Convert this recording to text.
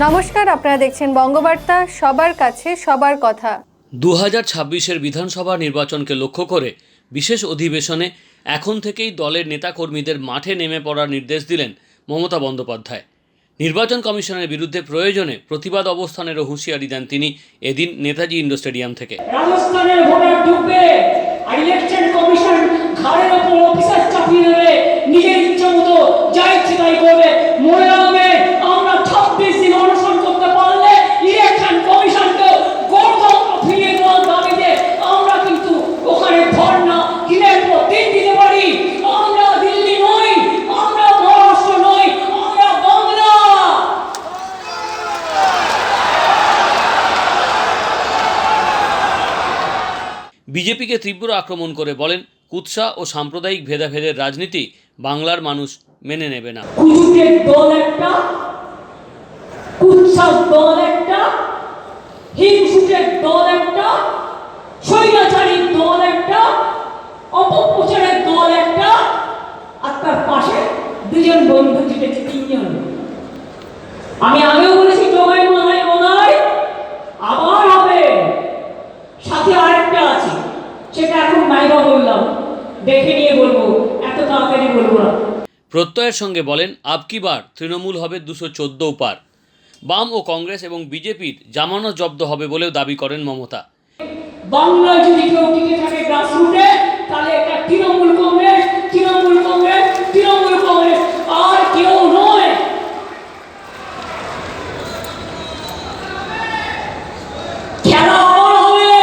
নমস্কার আপনারা দেখছেন বঙ্গবার্তা সবার কাছে সবার কথা। দু হাজার ছাব্বিশের বিধানসভা নির্বাচনকে লক্ষ্য করে বিশেষ অধিবেশনে এখন থেকেই দলের নেতাকর্মীদের মাঠে নেমে পড়ার নির্দেশ দিলেন মমতা বন্দ্যোপাধ্যায়। নির্বাচন কমিশনের বিরুদ্ধে প্রয়োজনে প্রতিবাদ অবস্থানেরও হুঁশিয়ারি দেন তিনি এদিন নেতাজি ইন্ডোর স্টেডিয়াম থেকে। রাজস্থানের ভোটার ঢুকবে আর ইলেকশন কমিশন ঘাড়ের ওপর অফিসার চাপিয়ে বিজেপিকে তীব্র আক্রমণ করে বলেন, কুৎসা ও সাম্প্রদায়িক ভেদাভেদের রাজনীতি বাংলার মানুষ মেনে নেবে না। আমি এখন বললাম। দেখে নিয়ে বলব এত তাড়াতাড়ি বলব না। প্রত্যয়ের সঙ্গে বলেন আবকি বার? তৃণমূল হবে দুশো চোদ্দ পার। বাম ও কংগ্রেস এবং বিজেপির জামানো জব্দ হবে বলেও দাবি করেন মমতা। বাংলায় যদি কেউ টিকে থাকে গ্রাসরুটে তাহলে এটা তৃণমূল কংগ্রেস তৃণমূল কংগ্রেস তৃণমূল কংগ্রেস আর কেউ নয় খেলা আবার হবে